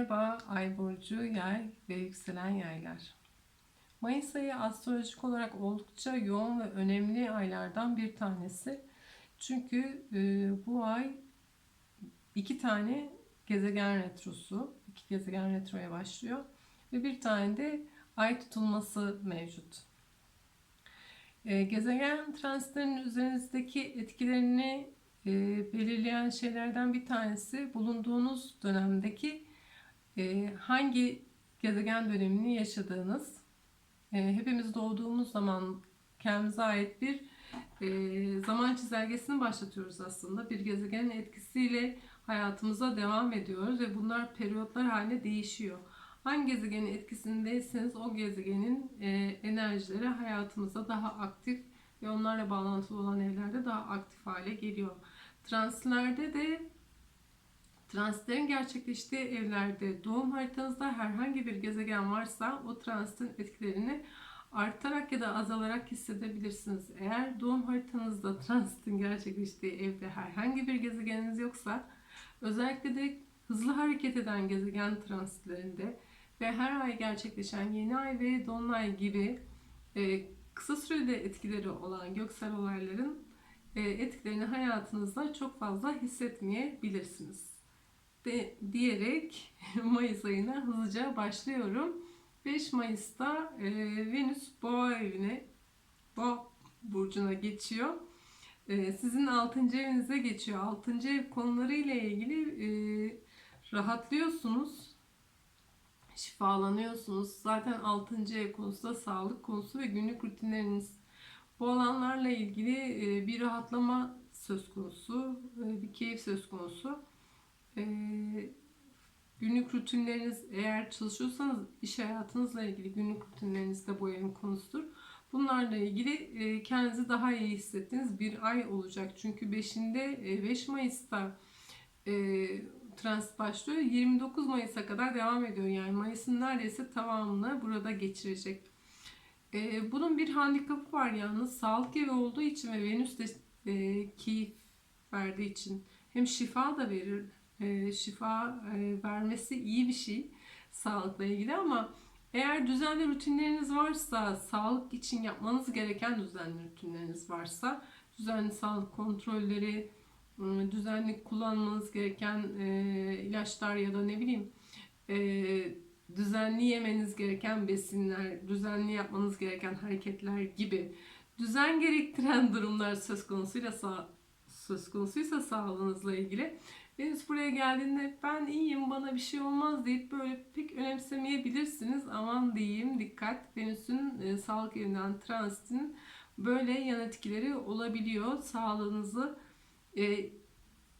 Merhaba Ay burcu, Yay ve yükselen Yaylar. Mayıs ayı astrolojik olarak oldukça yoğun ve önemli aylardan bir tanesi. Çünkü e, bu ay iki tane gezegen retrosu, iki gezegen retroya başlıyor ve bir tane de ay tutulması mevcut. E, gezegen transitlerinin üzerinizdeki etkilerini e, belirleyen şeylerden bir tanesi bulunduğunuz dönemdeki hangi gezegen dönemini yaşadığınız. E, hepimiz doğduğumuz zaman kendimize ait bir e, zaman çizelgesini başlatıyoruz aslında. Bir gezegenin etkisiyle hayatımıza devam ediyoruz ve bunlar periyotlar haline değişiyor. Hangi gezegenin etkisindeyseniz o gezegenin e, enerjileri hayatımıza daha aktif ve onlarla bağlantılı olan evlerde daha aktif hale geliyor. Translerde de transitlerin gerçekleştiği evlerde doğum haritanızda herhangi bir gezegen varsa o transitin etkilerini artarak ya da azalarak hissedebilirsiniz. Eğer doğum haritanızda transitin gerçekleştiği evde herhangi bir gezegeniniz yoksa özellikle de hızlı hareket eden gezegen transitlerinde ve her ay gerçekleşen yeni ay ve dolunay gibi e, kısa süreli etkileri olan göksel olayların e, etkilerini hayatınızda çok fazla hissetmeyebilirsiniz. De, diyerek Mayıs ayına hızlıca başlıyorum. 5 Mayıs'ta e, Venüs Boğa evine, Boğa burcuna geçiyor. E, sizin 6. evinize geçiyor. 6. ev konuları ile ilgili e, rahatlıyorsunuz, şifalanıyorsunuz. Zaten 6. ev konusu da sağlık konusu ve günlük rutinleriniz bu alanlarla ilgili e, bir rahatlama söz konusu, e, bir keyif söz konusu. E, günlük rutinleriniz eğer çalışıyorsanız iş hayatınızla ilgili günlük rutinleriniz de bu evin konusudur. Bunlarla ilgili kendinizi daha iyi hissettiğiniz bir ay olacak. Çünkü 5'inde 5 Mayıs'ta transit başlıyor. 29 Mayıs'a kadar devam ediyor. Yani Mayıs'ın neredeyse tamamını burada geçirecek. E, bunun bir handikapı var yalnız. Sağlık evi olduğu için ve Venüs de e, keyif verdiği için hem şifa da verir. E, şifa e, vermesi iyi bir şey sağlıkla ilgili ama eğer düzenli rutinleriniz varsa, sağlık için yapmanız gereken düzenli rutinleriniz varsa, düzenli sağlık kontrolleri, ıı, düzenli kullanmanız gereken e, ilaçlar ya da ne bileyim e, düzenli yemeniz gereken besinler, düzenli yapmanız gereken hareketler gibi düzen gerektiren durumlar söz konusuyla söz konusuysa sağlığınızla ilgili Venüs buraya geldiğinde ben iyiyim bana bir şey olmaz deyip böyle pek önemsemeyebilirsiniz. Aman diyeyim dikkat Venüs'ün e, sağlık evinden transitin böyle yan etkileri olabiliyor. Sağlığınızı e,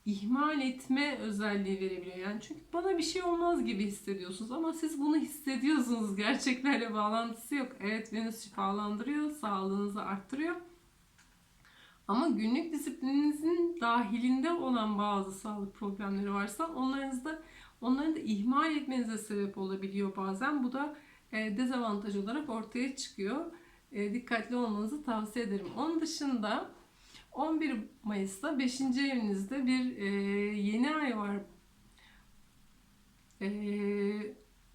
ihmal etme özelliği verebiliyor. Yani çünkü bana bir şey olmaz gibi hissediyorsunuz ama siz bunu hissediyorsunuz. Gerçeklerle bağlantısı yok. Evet Venüs şifalandırıyor, sağlığınızı arttırıyor. Ama günlük disiplininizin dahilinde olan bazı sağlık problemleri varsa onlarınızda onları da ihmal etmenize sebep olabiliyor bazen. Bu da e, dezavantaj olarak ortaya çıkıyor. E, dikkatli olmanızı tavsiye ederim. Onun dışında 11 Mayıs'ta 5. evinizde bir e, yeni ay var.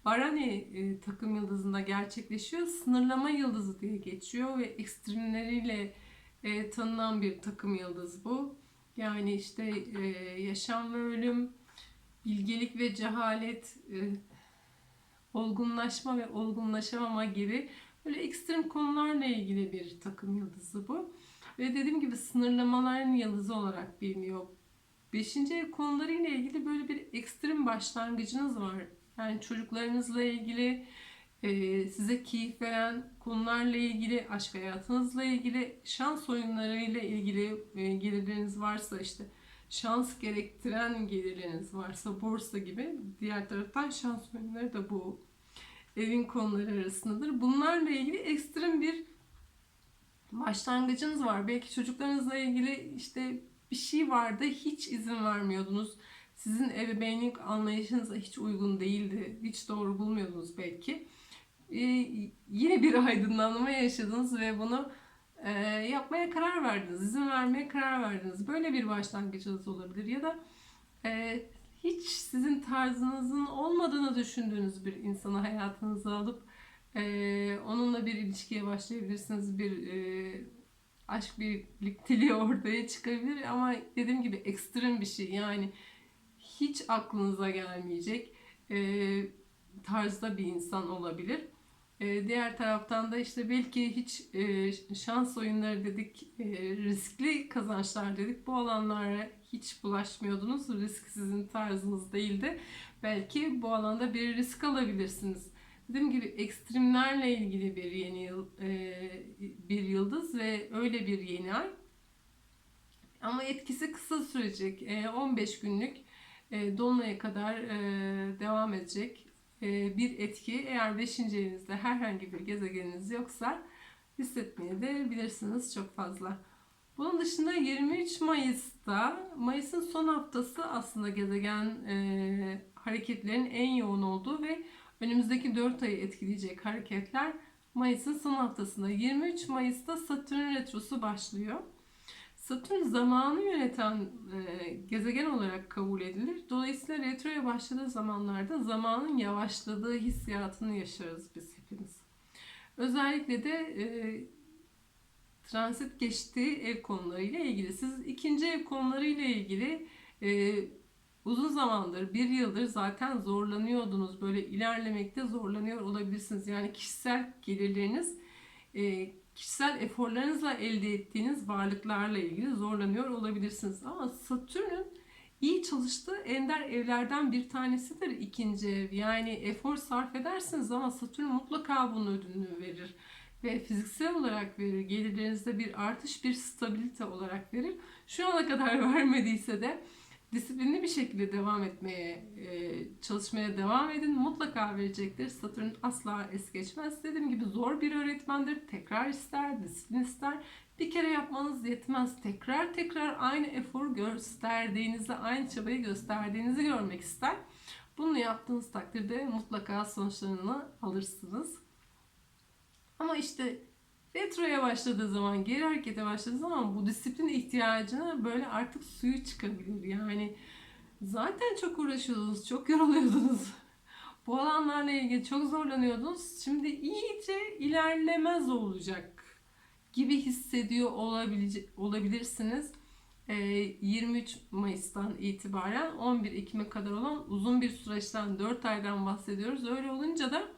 Barani takım yıldızında gerçekleşiyor. Sınırlama yıldızı diye geçiyor ve ekstremleriyle e, tanınan bir takım yıldız bu. Yani işte e, yaşam ve ölüm, bilgelik ve cehalet, e, olgunlaşma ve olgunlaşamama gibi böyle ekstrem konularla ilgili bir takım yıldızı bu. Ve dediğim gibi sınırlamaların yıldızı olarak biliniyor. Beşinci ev konuları ile ilgili böyle bir ekstrem başlangıcınız var. Yani çocuklarınızla ilgili, size keyif veren konularla ilgili, aşk hayatınızla ilgili, şans oyunlarıyla ilgili e, gelirleriniz varsa işte şans gerektiren gelirleriniz varsa borsa gibi diğer taraftan şans oyunları da bu evin konuları arasındadır. Bunlarla ilgili ekstrem bir başlangıcınız var. Belki çocuklarınızla ilgili işte bir şey vardı hiç izin vermiyordunuz. Sizin ebeveynlik anlayışınıza hiç uygun değildi. Hiç doğru bulmuyordunuz belki. Ee, yine bir aydınlanma yaşadınız ve bunu e, yapmaya karar verdiniz. izin vermeye karar verdiniz. Böyle bir başlangıcınız olabilir. Ya da e, hiç sizin tarzınızın olmadığını düşündüğünüz bir insanı hayatınıza alıp e, onunla bir ilişkiye başlayabilirsiniz. Bir aşk birlikteliği ortaya çıkabilir ama dediğim gibi ekstrem bir şey yani hiç aklınıza gelmeyecek tarzda bir insan olabilir. E, diğer taraftan da işte belki hiç e, şans oyunları dedik, e, riskli kazançlar dedik. Bu alanlara hiç bulaşmıyordunuz. Risk sizin tarzınız değildi. Belki bu alanda bir risk alabilirsiniz. Dediğim gibi ekstremlerle ilgili bir yeni yıl, e, bir yıldız ve öyle bir yeni ay. Ama etkisi kısa sürecek. E, 15 günlük e, dolunaya kadar devam edecek bir etki. Eğer 5. evinizde herhangi bir gezegeniniz yoksa hissetmeye de bilirsiniz çok fazla. Bunun dışında 23 Mayıs'ta, Mayıs'ın son haftası aslında gezegen e, hareketlerin en yoğun olduğu ve önümüzdeki 4 ayı etkileyecek hareketler Mayıs'ın son haftasında. 23 Mayıs'ta Satürn retrosu başlıyor. Satürn zamanı yöneten e, gezegen olarak kabul edilir. Dolayısıyla retroya başladığı zamanlarda zamanın yavaşladığı hissiyatını yaşarız biz hepimiz. Özellikle de e, transit geçtiği ev konularıyla ilgili. Siz ikinci ev konularıyla ilgili e, uzun zamandır, bir yıldır zaten zorlanıyordunuz. Böyle ilerlemekte zorlanıyor olabilirsiniz. Yani kişisel gelirleriniz e, kişisel eforlarınızla elde ettiğiniz varlıklarla ilgili zorlanıyor olabilirsiniz. Ama Satürn'ün iyi çalıştığı ender evlerden bir tanesidir ikinci ev. Yani efor sarf edersiniz ama Satürn mutlaka bunun ödününü verir. Ve fiziksel olarak verir. Gelirlerinizde bir artış, bir stabilite olarak verir. Şu ana kadar vermediyse de disiplinli bir şekilde devam etmeye, e, çalışmaya devam edin. Mutlaka verecektir. Satürn asla es geçmez. Dediğim gibi zor bir öğretmendir. Tekrar ister, disiplin ister. Bir kere yapmanız yetmez. Tekrar tekrar aynı efor gösterdiğinizi, aynı çabayı gösterdiğinizi görmek ister. Bunu yaptığınız takdirde mutlaka sonuçlarını alırsınız. Ama işte Retroya başladığı zaman, geri harekete başladığı zaman bu disiplin ihtiyacına böyle artık suyu çıkabilir. Yani zaten çok uğraşıyordunuz, çok yoruluyordunuz. Bu alanlarla ilgili çok zorlanıyordunuz. Şimdi iyice ilerlemez olacak gibi hissediyor olabilirsiniz. 23 Mayıs'tan itibaren 11 Ekim'e kadar olan uzun bir süreçten 4 aydan bahsediyoruz. Öyle olunca da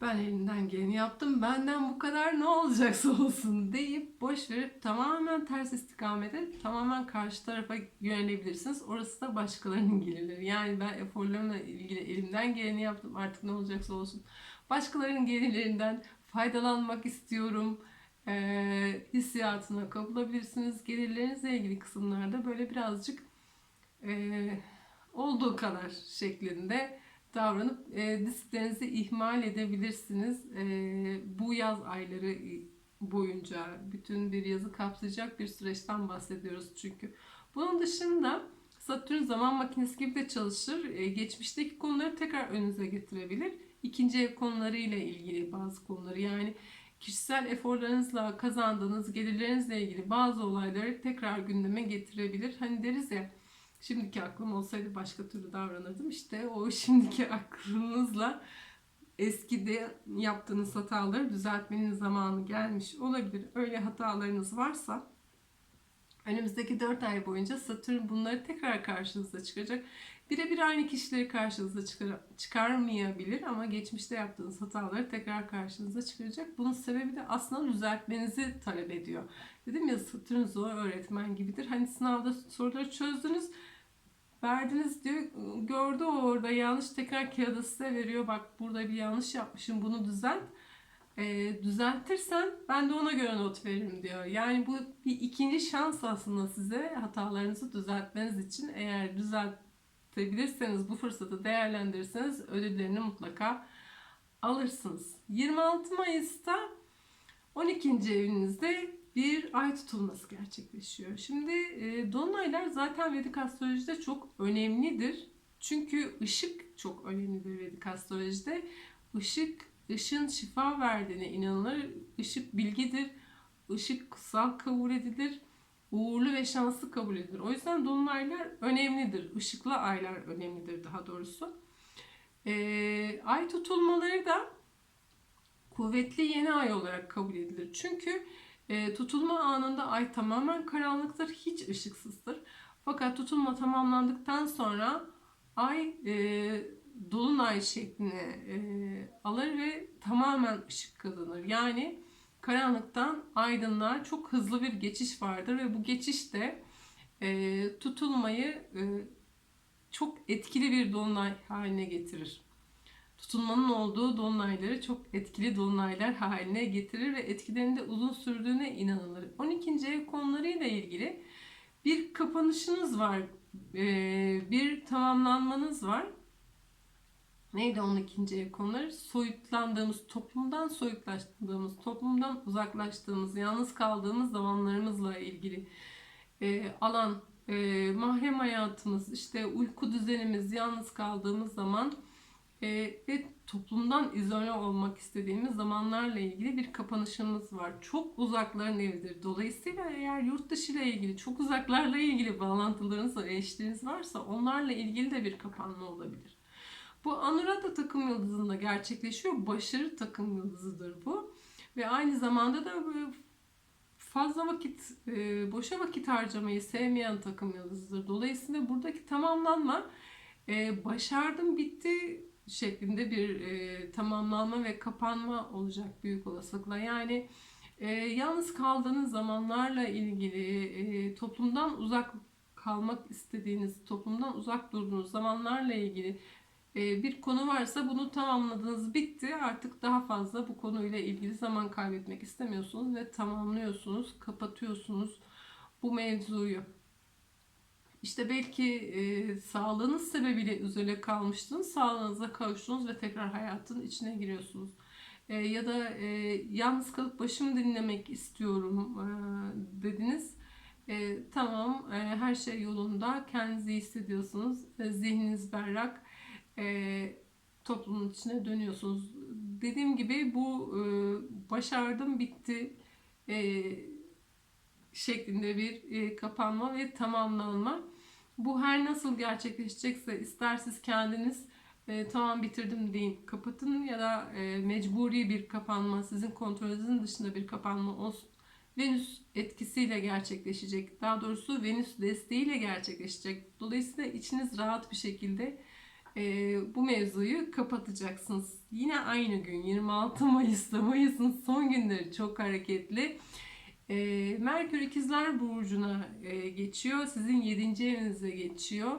ben elimden geleni yaptım. Benden bu kadar ne olacaksa olsun deyip boş verip tamamen ters istikamete tamamen karşı tarafa yönelebilirsiniz. Orası da başkalarının gelirleri. Yani ben eforlarımla ilgili elimden geleni yaptım. Artık ne olacaksa olsun. Başkalarının gelirlerinden faydalanmak istiyorum. E, hissiyatına kapılabilirsiniz. Gelirlerinizle ilgili kısımlarda böyle birazcık e, olduğu kadar şeklinde davranıp e, disiplininizi ihmal edebilirsiniz. E, bu yaz ayları boyunca bütün bir yazı kapsayacak bir süreçten bahsediyoruz çünkü. Bunun dışında Satürn zaman makinesi gibi de çalışır. E, geçmişteki konuları tekrar önünüze getirebilir. İkinci ev konularıyla ilgili bazı konuları yani kişisel eforlarınızla kazandığınız gelirlerinizle ilgili bazı olayları tekrar gündeme getirebilir. Hani deriz ya Şimdiki aklım olsaydı başka türlü davranırdım. İşte o şimdiki aklınızla eskide yaptığınız hataları düzeltmenin zamanı gelmiş olabilir. Öyle hatalarınız varsa önümüzdeki 4 ay boyunca Satürn bunları tekrar karşınıza çıkacak. Birebir aynı kişileri karşınıza çıkar, çıkarmayabilir ama geçmişte yaptığınız hataları tekrar karşınıza çıkaracak. Bunun sebebi de aslında düzeltmenizi talep ediyor. Dedim ya Satürn zor öğretmen gibidir. Hani sınavda soruları çözdünüz verdiniz diyor. Gördü orada yanlış tekrar kağıdı size veriyor. Bak burada bir yanlış yapmışım bunu düzelt. E, düzeltirsen ben de ona göre not veririm diyor. Yani bu bir ikinci şans aslında size hatalarınızı düzeltmeniz için. Eğer düzeltebilirseniz bu fırsatı değerlendirirseniz ödüllerini mutlaka alırsınız. 26 Mayıs'ta 12. evinizde ay tutulması gerçekleşiyor. Şimdi e, dolunaylar zaten Vedik astrolojide çok önemlidir. Çünkü ışık çok önemlidir Vedik astrolojide. Işık, ışın şifa verdiğine inanılır. Işık bilgidir. Işık kutsal kabul edilir. uğurlu ve şanslı kabul edilir. O yüzden dolunaylar önemlidir. Işıklı aylar önemlidir daha doğrusu. Ee, ay tutulmaları da kuvvetli yeni ay olarak kabul edilir. Çünkü e, tutulma anında ay tamamen karanlıktır, hiç ışıksızdır. Fakat tutulma tamamlandıktan sonra ay e, dolunay şeklini e, alır ve tamamen ışık kazanır. Yani karanlıktan aydınlığa çok hızlı bir geçiş vardır ve bu geçiş de e, tutulmayı e, çok etkili bir dolunay haline getirir. Tutulmanın olduğu dolunayları çok etkili dolunaylar haline getirir ve etkilerinde uzun sürdüğüne inanılır. 12. ev konularıyla ilgili bir kapanışınız var, e, bir tamamlanmanız var. Neydi 12. ev konuları? Soyutlandığımız, toplumdan soyutlaştığımız, toplumdan uzaklaştığımız, yalnız kaldığımız zamanlarımızla ilgili e, alan, e, mahrem hayatımız, işte uyku düzenimiz, yalnız kaldığımız zaman e, ve toplumdan izole olmak istediğimiz zamanlarla ilgili bir kapanışımız var. Çok uzakların evidir. Dolayısıyla eğer yurt dışı ile ilgili, çok uzaklarla ilgili bağlantılarınız ve eşliğiniz varsa onlarla ilgili de bir kapanma olabilir. Bu Anuradha takım yıldızında gerçekleşiyor. Başarı takım yıldızıdır bu. Ve aynı zamanda da fazla vakit, e, boşa vakit harcamayı sevmeyen takım yıldızıdır. Dolayısıyla buradaki tamamlanma e, başardım bitti şeklinde bir e, tamamlanma ve kapanma olacak büyük olasılıkla. Yani e, yalnız kaldığınız zamanlarla ilgili e, toplumdan uzak kalmak istediğiniz, toplumdan uzak durduğunuz zamanlarla ilgili e, bir konu varsa bunu tamamladınız, bitti. Artık daha fazla bu konuyla ilgili zaman kaybetmek istemiyorsunuz ve tamamlıyorsunuz, kapatıyorsunuz bu mevzuyu. İşte belki e, sağlığınız sebebiyle üzere kalmıştınız, sağlığınıza kavuştunuz ve tekrar hayatın içine giriyorsunuz. E, ya da e, yalnız kalıp başımı dinlemek istiyorum e, dediniz. E, tamam, e, her şey yolunda, kendinizi hissediyorsunuz, e, zihniniz berrak, e, toplumun içine dönüyorsunuz. Dediğim gibi bu e, başardım, bitti. E, şeklinde bir e, kapanma ve tamamlanma. Bu her nasıl gerçekleşecekse ister siz kendiniz e, tamam bitirdim deyin kapatın ya da e, mecburi bir kapanma sizin kontrolünüzün dışında bir kapanma olsun. Venüs etkisiyle gerçekleşecek. Daha doğrusu Venüs desteğiyle gerçekleşecek. Dolayısıyla içiniz rahat bir şekilde e, bu mevzuyu kapatacaksınız. Yine aynı gün 26 Mayıs'ta Mayıs'ın son günleri çok hareketli. E, Merkür ikizler burcuna e, geçiyor. Sizin 7. evinize geçiyor.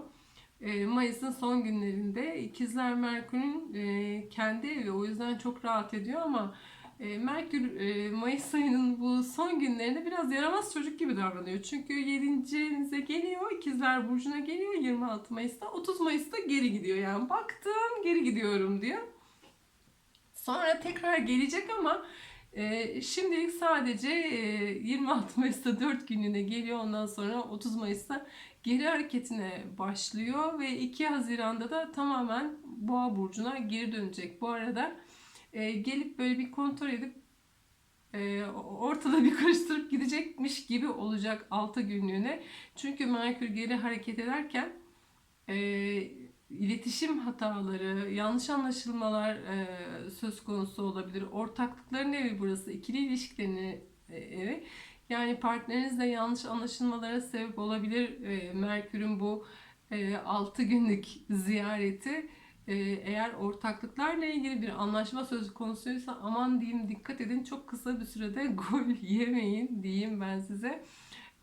E, Mayıs'ın son günlerinde ikizler Merkür'ün e, kendi evi o yüzden çok rahat ediyor ama e, Merkür e, Mayıs ayının bu son günlerinde biraz yaramaz çocuk gibi davranıyor. Çünkü 7. evinize geliyor, ikizler burcuna geliyor 26 Mayıs'ta. 30 Mayıs'ta geri gidiyor yani. Baktım geri gidiyorum diyor. Sonra tekrar gelecek ama e, şimdilik sadece e, 26 Mayıs'ta 4 günlüğüne geliyor. Ondan sonra 30 Mayıs'ta geri hareketine başlıyor ve 2 Haziran'da da tamamen Boğa burcuna geri dönecek. Bu arada e, gelip böyle bir kontrol edip e, ortada bir karıştırıp gidecekmiş gibi olacak 6 günlüğüne. Çünkü Merkür geri hareket ederken e, iletişim hataları, yanlış anlaşılmalar e, söz konusu olabilir. Ortaklıkların evi burası, ikili ilişkilerin e, evi. Yani partnerinizle yanlış anlaşılmalara sebep olabilir e, Merkür'ün bu e, 6 günlük ziyareti. E, eğer ortaklıklarla ilgili bir anlaşma söz konusuysa aman diyeyim dikkat edin çok kısa bir sürede gol yemeyin diyeyim ben size.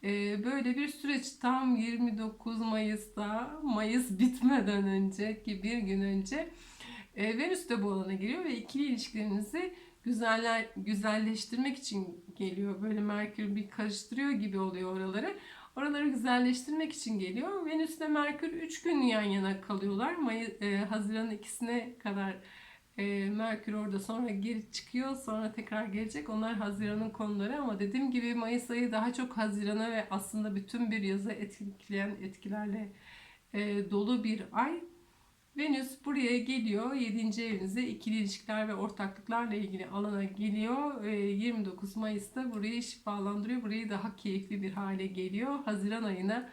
Ee, böyle bir süreç tam 29 Mayıs'ta Mayıs bitmeden önce ki bir gün önce e, Venüs de bu alana giriyor ve ikili ilişkilerinizi güzeller, güzelleştirmek için geliyor. Böyle Merkür bir karıştırıyor gibi oluyor oraları. Oraları güzelleştirmek için geliyor. Venüs ile Merkür 3 gün yan yana kalıyorlar. Mayıs, e, Haziran'ın ikisine kadar e, Merkür orada sonra geri çıkıyor sonra tekrar gelecek. Onlar Haziran'ın konuları ama dediğim gibi Mayıs ayı daha çok Haziran'a ve aslında bütün bir yazı etkileyen etkilerle e, dolu bir ay. Venüs buraya geliyor. 7. evinize ikili ilişkiler ve ortaklıklarla ilgili alana geliyor. Ee, 29 Mayıs'ta burayı şifalandırıyor. Burayı daha keyifli bir hale geliyor. Haziran ayına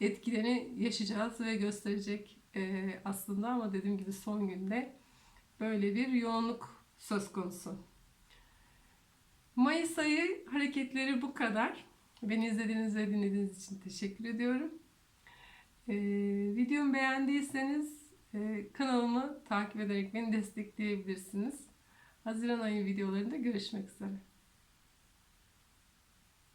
etkilerini yaşayacağız ve gösterecek e, aslında ama dediğim gibi son günde böyle bir yoğunluk söz konusu. Mayıs ayı hareketleri bu kadar. Beni izlediğiniz ve dinlediğiniz için teşekkür ediyorum. Ee, videomu beğendiyseniz e, kanalımı takip ederek beni destekleyebilirsiniz. Haziran ayı videolarında görüşmek üzere.